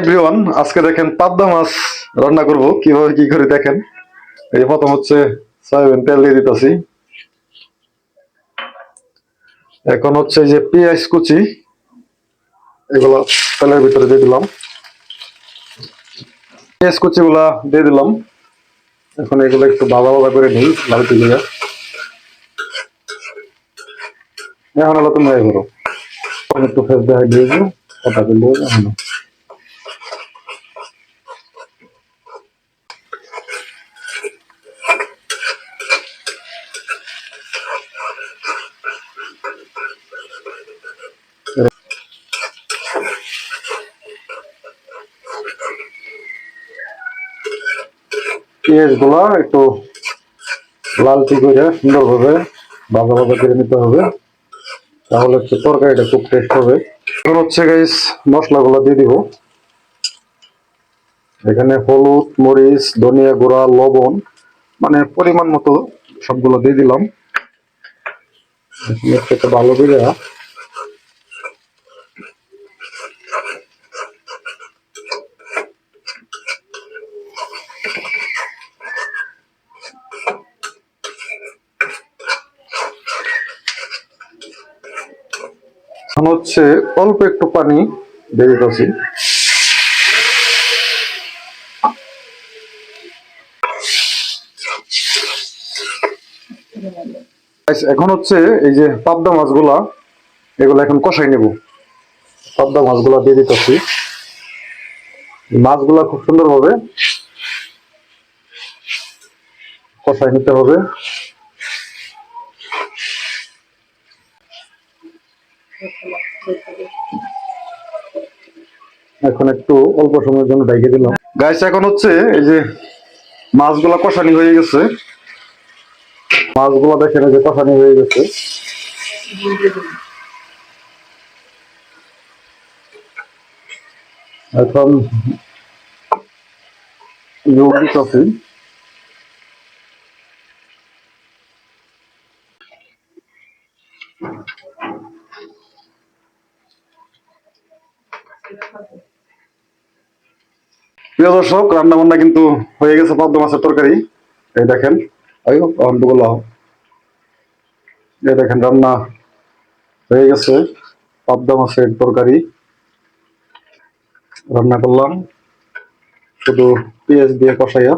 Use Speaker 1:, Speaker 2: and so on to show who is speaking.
Speaker 1: Everyone আজকে দেখেন পাবদা মাছ রান্না করব। কীভাবে কি করে দেখেন? এই প্রথম হচ্ছে সয়াবিন তেল দিয়ে দিতেছি। এখন হচ্ছে যে পেঁয়াজ কুচি, এগুলো তেলের ভিতরে দিয়ে দিলাম। পেঁয়াজ কুচি গুলা দিয়ে দিলাম। এখন এগুলো একটু ভাজা ভাজা করে নিই লাল দিয়ে এখন হলো তুমি একটু ফেস দেখা দিয়েছি কথা বলব পেঁয়াজগুলা একটু লালচি করে সুন্দরভাবে ভাজা ভাজা করে নিতে হবে। তাহলে হচ্ছে তরকারিটা খুব টেস্ট হবে। এখন হচ্ছে গাইস মশলাগুলো দিয়ে দিব। এখানে হলুদ, মরিচ, ধনিয়া গুঁড়া, লবণ মানে পরিমাণ মতো সবগুলো দিয়ে দিলাম। ভালো করে এখন হচ্ছে অল্প একটু পানি দিয়ে দিতেছি। এখন হচ্ছে এই যে পাবদা মাছগুলা, এগুলো এখন কষাই নেব। পাবদা মাছগুলা দিয়ে দিতেছি। মাছগুলা খুব সুন্দর ভাবে কষাই নিতে হবে। এখন একটু অল্প সময়ের জন্য ডাইকে দিলাম। গাইস এখন হচ্ছে এই যে মাছগুলা কষানি হয়ে গেছে। মাছগুলো দেখেন যে কষানি হয়ে গেছে। এখন লবণ দিতেছি। প্রিয় দর্শক রান্না বান্না কিন্তু হয়ে গেছে পদ্ম মাছের তরকারি। এই দেখেন আয়ো এই দেখেন, রান্না হয়ে গেছে পাবদা মাছের তরকারি। রান্না করলাম, শুধু পেঁয়াজ দিয়ে কষাইয়া।